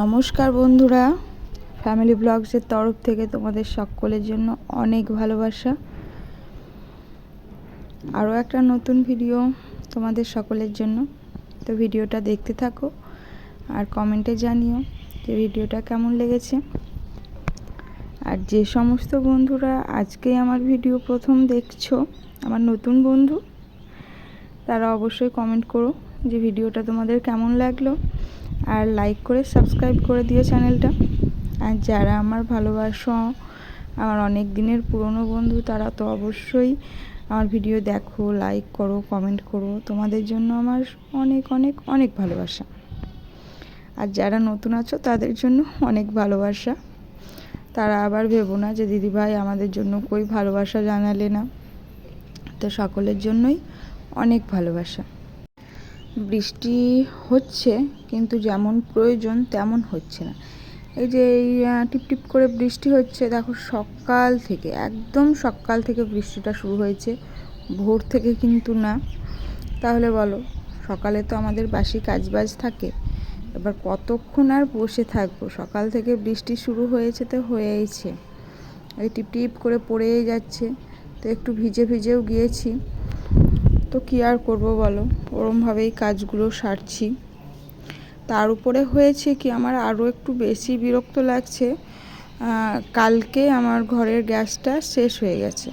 নমস্কার বন্ধুরা। ফ্যামিলি ব্লগসের তরফ থেকে তোমাদের সকলের জন্য অনেক ভালোবাসা। আরও একটা নতুন ভিডিও তোমাদের সকলের জন্য। তো ভিডিওটা দেখতে থাকো আর কমেন্টে জানিও যে ভিডিওটা কেমন লেগেছে। আর যে সমস্ত বন্ধুরা আজকে আমার ভিডিও প্রথম দেখছ, আমার নতুন বন্ধু, তারা অবশ্যই কমেন্ট করো যে ভিডিওটা তোমাদের কেমন লাগল। আর লাইক করে সাবস্ক্রাইব করে দিও চ্যানেলটা আর যারা আমার ভালোবাসো, আমার অনেক দিনের পুরনো বন্ধু, তারা তো অবশ্যই আমার ভিডিও দেখো লাইক করো কমেন্ট করো। তোমাদের জন্য আমার অনেক অনেক অনেক ভালোবাসা। আর যারা নতুন আছো, তাদের জন্য অনেক ভালোবাসা। তারা আবার ভেবো না যে দিদিভাই আমাদের জন্য কই ভালোবাসা জানালে না। তো সকলের জন্যই অনেক ভালোবাসা। বৃষ্টি হচ্ছে, কিন্তু যেমন প্রয়োজন তেমন হচ্ছে না। এই যে এই টিপটিপ করে বৃষ্টি হচ্ছে, দেখো সকাল থেকে, একদম সকাল থেকে বৃষ্টিটা শুরু হয়েছে, ভোর থেকে কিন্তু না। তাহলে বলো, সকালে তো আমাদের বাসি কাজবাজ থাকে, এবার কতক্ষণ আর বসে থাকব? সকাল থেকে বৃষ্টি শুরু হয়েছে তো হয়েইছে। এই টিপ টিপ করে পড়েই যাচ্ছে, তো একটু ভিজে ভিজেও গিয়েছি। তো কী আর করব বলো? ওরমভাবেই কাজগুলো সারছি। তার উপরে হয়েছে কি, আমার আরও একটু বেশি বিরক্ত লাগছে কালকে আমার ঘরের গ্যাসটা শেষ হয়ে গেছে।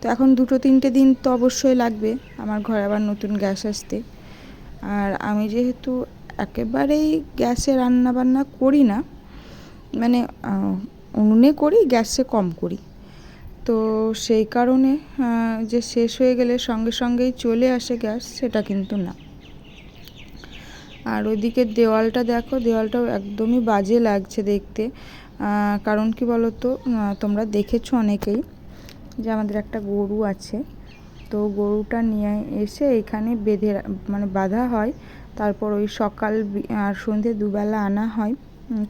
তো এখন দুটো তিনটে দিন তো অবশ্যই লাগবে, আমার ঘরে আবার নতুন গ্যাস আসতে। আর আমি যেহেতু একেবারেই গ্যাসে রান্না বান্না করি না মানে উনুনে করি, গ্যাসে কম করি। তো সেই কারণে যে শেষ হয়ে গেলে সঙ্গে সঙ্গেই চলে আসে গ্যাস, সেটা কিন্তু না। আর ওইদিকে দেওয়ালটা দেখো, দেওয়ালটাও একদমই বাজে লাগছে দেখতে। কারণ কি বলো তো তোমরা দেখেছ অনেকেই যে আমাদের একটা গরু আছে। তো গরুটা নিয়ে এসে এখানে বেঁধে মানে বাঁধা হয়। তারপর ওই সকাল আর সন্ধে দুবেলা আনা হয়।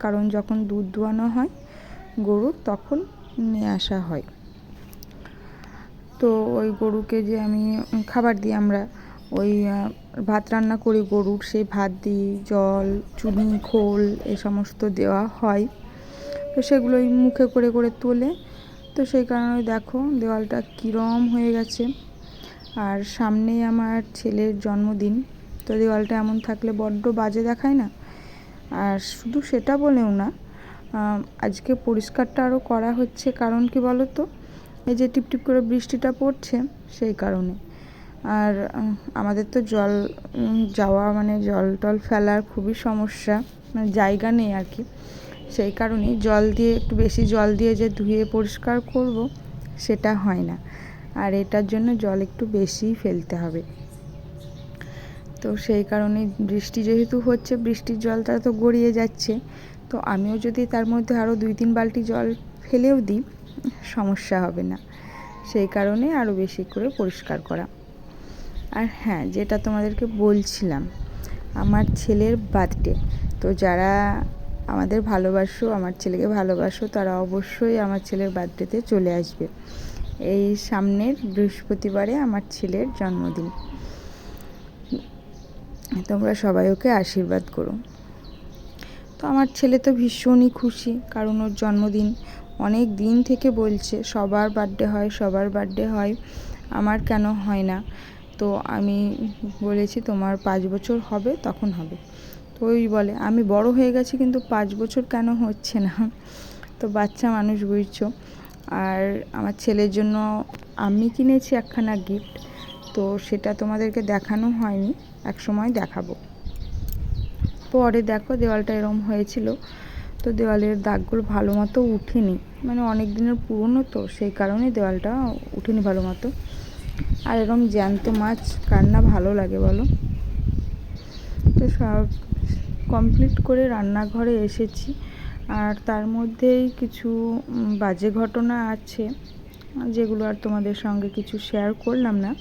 কারণ যখন দুধ দোয়ানো হয় গরু তখন নিয়ে আসা হয়। তো ওই গরুকে যে আমি খাবার দিই আমরা, ওই ভাত রান্না করি গরুর, সেই ভাত দিই, জল, চুনি, খোল, এ সমস্ত দেওয়া হয়। তো সেগুলোই মুখে করে করে তোলে। তো সেই কারণে দেখো দেওয়ালটা কীরম হয়ে গেছে। আর সামনেই আমার ছেলের জন্মদিন, তো দেওয়ালটা এমন থাকলে বড্ড বাজে দেখায় না? আর শুধু সেটা বলেও না আজকে পরিষ্কারটা আরও করা হচ্ছে কারণ কি বলো তো এই যে টিপটিপ করে বৃষ্টিটা পড়ছে সেই কারণে। আর আমাদের তো জল যাওয়া মানে জল টল ফেলার খুবই সমস্যা মানে জায়গা নেই আর কি। সেই কারণেই জল দিয়ে, একটু বেশি জল দিয়ে যে ধুয়ে পরিষ্কার করব, সেটা হয় না। আর এটার জন্য জল একটু বেশিই ফেলতে হবে। তো সেই কারণে বৃষ্টি যেহেতু হচ্ছে, বৃষ্টির জলটা তো গড়িয়ে যাচ্ছে, তো আমিও যদি তার মধ্যে আরও দুই তিন বালতি জল ফেলেও দিই সমস্যা হবে না। সেই কারণে আরও বেশি করে পরিষ্কার করা। আর হ্যাঁ যেটা তোমাদেরকে বলছিলাম, আমার ছেলের বার্থডে তো যারা আমাদের ভালোবাসো, আমার ছেলেকে ভালোবাসো, তারা অবশ্যই আমার ছেলের বার্থডেতে চলে আসবে। এই সামনের বৃহস্পতিবারে আমার ছেলের জন্মদিন। তোমরা সবাই ওকে আশীর্বাদ করো। তো আমার ছেলে তো ভীষণই খুশি, কারণ ওর জন্মদিন অনেক দিন থেকে বলছে, সবার বার্থডে হয়, সবার বার্থডে হয়, আমার কেন হয় না? তো আমি বলেছি, তোমার পাঁচ বছর হবে, তখন হবে। তো ওই বলে, আমি বড় হয়ে গেছি, কিন্তু পাঁচ বছর কেন হচ্ছে না? তো বাচ্চা মানুষ বুঝছ। আর আমার ছেলের জন্য আমি কিনেছি একখানা গিফট তো সেটা তোমাদেরকে দেখানো হয়নি এক সময় দেখাবো। পরে দেখো, দেওয়ালটা এরম হয়েছিল। তো দেওয়ালের দাগগুলো ভালো মতো উঠেনি। মানে অনেক দিনের পুরনো তো, সেই কারণে দেওয়ালটা উঠেনি ভালো মতো। আর এরকম জ্যান্ত মাছ কার না ভালো লাগে বলো? তো সব কমপ্লিট করে রান্নাঘরে এসেছি। আর তার মধ্যেই কিছু বাজে ঘটনা আছে, যেগুলো আর তোমাদের সঙ্গে কিছু শেয়ার করলাম না।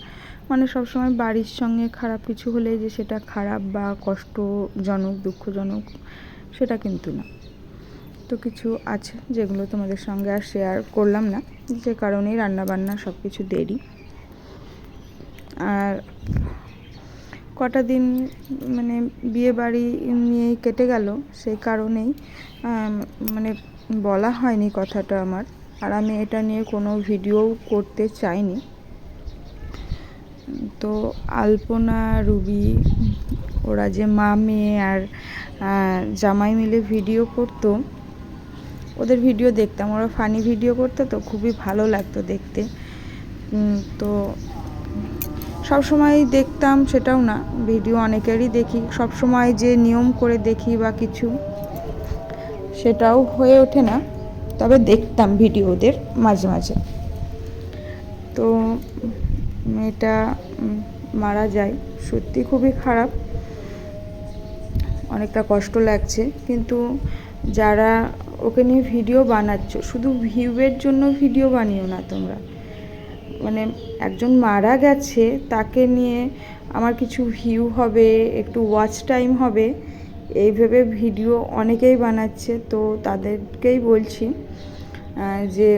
মানে সবসময় বাড়ির সঙ্গে খারাপ কিছু হলে যে সেটা খারাপ বা কষ্টজনক, দুঃখজনক, সেটা কিন্তু না। তো কিছু আছে যেগুলো তোমাদের সঙ্গে আর শেয়ার করলাম না। যে কারণেই রান্নাবান্না সব কিছু দেরি। আর কটা দিন মানে বিয়ে বাড়ি নিয়েই কেটে গেল, সেই কারণেই মানে বলা হয়নি কথাটা আমার। আর আমি এটা নিয়ে কোনো ভিডিও করতে চাইনি। তো আলপনা, রুবি, ওরা যে মা, মেয়ে আর জামাই মিলে ভিডিও করতো ওদের ভিডিও দেখতাম, ওরা ফানি ভিডিও করতো তো খুবই ভালো লাগতো দেখতে। তো সব সময় দেখতাম সেটাও না ভিডিও অনেকেরই দেখি। সব সময় যে নিয়ম করে দেখি বা কিছু, সেটাও হয়ে ওঠে না। তবে দেখতাম ভিডিও ওদের মাঝে মাঝে। তো মেয়েটা মারা যায়। সত্যি খুবই খারাপ। অনেকটা কষ্ট লাগছে। কিন্তু যারা ওকে নিয়ে ভিডিও বানাচ্ছ, শুধু ভিউয়ের জন্য ভিডিও বানিও না তোমরা। মানে একজন মারা গেছে, তাকে নিয়ে আমার কিছু ভিউ হবে, একটু ওয়াচ টাইম হবে, এই ভেবে ভিডিও অনেকেই বানাচ্ছে। তো তাদেরকেই বলছি যে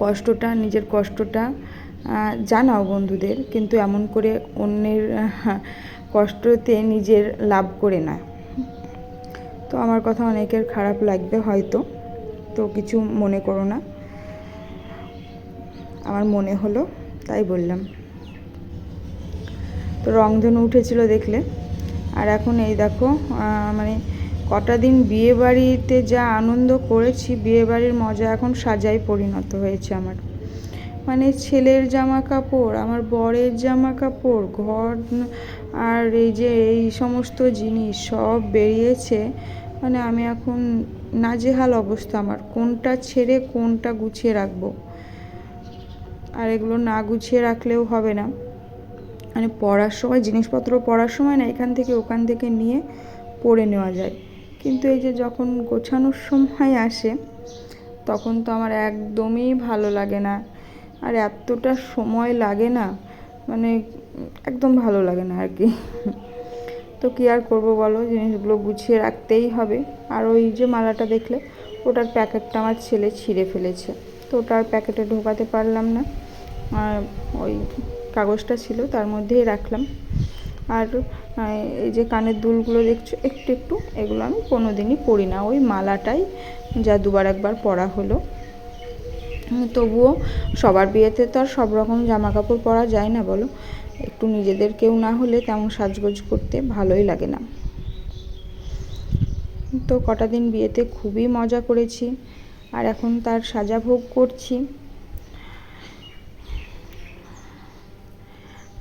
কষ্টটা, নিজের কষ্টটা জানাও বন্ধুদের। কিন্তু এমন করে অন্যের কষ্টতে নিজের লাভ করে না। তো আমার কথা অনেকের খারাপ লাগবে হয়তো, তো কিছু মনে করো না। আমার মনে হলো, তাই বললাম। তো রংধনু উঠেছিল দেখলে। আর এখন এই দেখো মানে কটা দিন বিয়ে বাড়িতে যা আনন্দ করেছি, বিয়ে বাড়ির মজা এখন সাজাই পরিণত হয়েছে আমার। মানে ছেলের জামা কাপড়, আমার বরের জামা কাপড়, ঘর আর এই যে এই সমস্ত জিনিস সব বেরিয়েছে মানে আমি এখন নাজেহাল অবস্থা আমার, কোনটা ছেড়ে কোনটা গুছিয়ে রাখব। আর এগুলো না গুছিয়ে রাখলেও হবে না। মানে পড়ার সময়, জিনিসপত্র পড়ার সময় না, এখান থেকে ওখান থেকে নিয়ে পড়ে নেওয়া যায়। কিন্তু এই যে যখন গোছানোর সময় আসে, তখন তো আমার একদমই ভালো লাগে না। আর এতটা সময় লাগে না মানে একদম ভালো লাগে না আর কি। তো কী আর করব বলো? জিনিসগুলো গুছিয়ে রাখতেই হবে। আর ওই যে মালাটা দেখলে, ওটার প্যাকেটটা আমার ছেলে ছিঁড়ে ফেলেছে। তো ওটার প্যাকেটে ঢোকাতে পারলাম না। আর ওই কাগজটা ছিল, তার মধ্যেই রাখলাম। আর এই যে কানের দুলগুলো দেখছ, একটু একটু, এগুলো আমি কোনো দিনই পরি না। ওই মালাটাই যা দুবার একবার পরা হলো। তবুও সবার বিয়েতে তো আর সব রকম জামা কাপড় পরা যায় না, বলো। একটু নিজেদের কেউ না হলে তেমন সাজগোজ করতে ভালোই লাগে না। তো কটা দিন বিয়েতে খুবই মজা করেছি, আর এখন তার সাজা ভোগ করছি।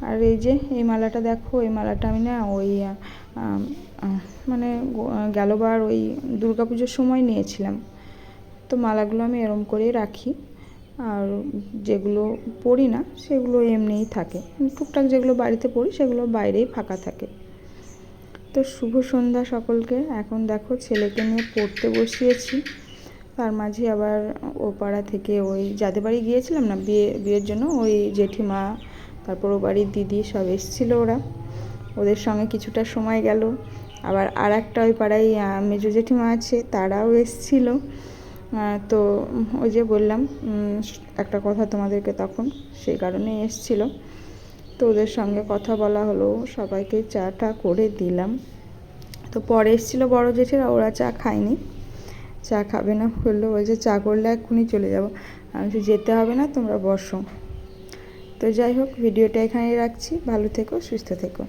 আর এই যে, এই মালাটা দেখো, এই মালাটা আমি না ওই মানে গেলবার ওই দুর্গাপুজোর সময় নিয়েছিলাম। তো মালাগুলো আমি এরম করেই রাখি। আর যেগুলো পরি না, সেগুলো এমনিই থাকে। টুকটাক যেগুলো বাড়িতে পরি সেগুলো বাইরেই ফাঁকা থাকে। তো শুভ সন্ধ্যা সকলকে। এখন দেখো ছেলেকে নিয়ে পড়তে বসিয়েছি। তার মাঝে আবার ও পাড়া থেকে ওই যাদের বাড়ি গিয়েছিলাম না, বিয়ে, বিয়ের জন্য ওই জেঠিমা, তারপর ও বাড়ির দিদি সব এসেছিল ওরা। ওদের সঙ্গে কিছুটা সময় গেল। আবার আর একটা ওই পাড়ায় মেজো জেঠিমা আছে, তারাও এসেছিল। তো ওই যে বললাম একটা কথা তোমাদেরকে তখন সেই কারণে এসেছিল। তো ওদের সঙ্গে কথা বলা হলো, সবাইকে চাটা করে দিলাম। তো পরে এসেছিল বড় জেঠিরা, ওরা চা খায়নি। চা খাবে না বলল বলছে চা করলে এক্ষুনি চলে যাব। আমি যেতে হবে না, তোমরা বসো। তো যাই হোক, ভিডিওটা এখানেই রাখছি। ভালো থেকো, সুস্থ থেকো।